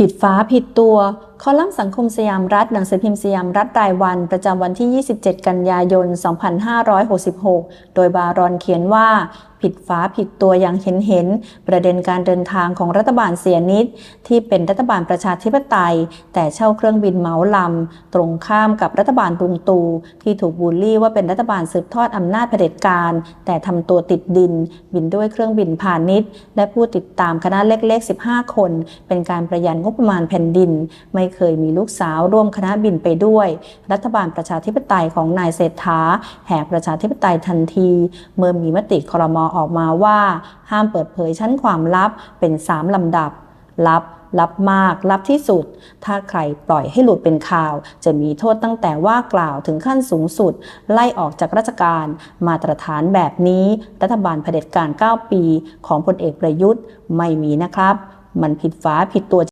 ผิดฟ้าผิดตัว คอลัมน์สังคมสยามรัฐ หนังสือพิมพ์สยามรัฐรายวัน ประจำวันที่ 27 กันยายน 2566 โดยบารอนเขียนว่า ผิดฟ้าผิดตัวอย่างเห็นเห็น ประเด็นการเดินทางของรัฐบาลเสียนิด ที่เป็นรัฐบาลประชาธิปไตย แต่เช่าเครื่องบินเหมาลำ ตรงข้ามกับรัฐบาลลุงตูที่ถูกบูลลี่ว่าเป็นรัฐบาลสืบทอดอำนาจเผด็จการ แต่ทำตัวติดดิน บินด้วยเครื่องบินพาณิชย์ และผู้ติดตามคณะเล็กๆ 15 คน เป็นการประหยัดงบประมาณแผ่นดิน ไม่เคยมีลูกสาวร่วมคณะบินไปด้วย รัฐบาลประชาธิปไตยของนายเศรษฐาแหกประชาธิปไตยทันที เมื่อมีมติคอรมอออกมาว่า ห้ามเปิดเผยชั้นความลับเป็น3ลำดับ ลับ ลับมาก ลับที่สุด ถ้าใครปล่อยให้หลุดเป็นข่าว จะมีโทษตั้งแต่ว่ากล่าวถึงขั้นสูงสุด ไล่ออกจากราชการ มาตรฐานแบบนี้ รัฐบาลเผด็จการ 9 ปี ของพลเอกประยุทธ์ไม่มีนะครับ มันผิดฟ้าผิดตัว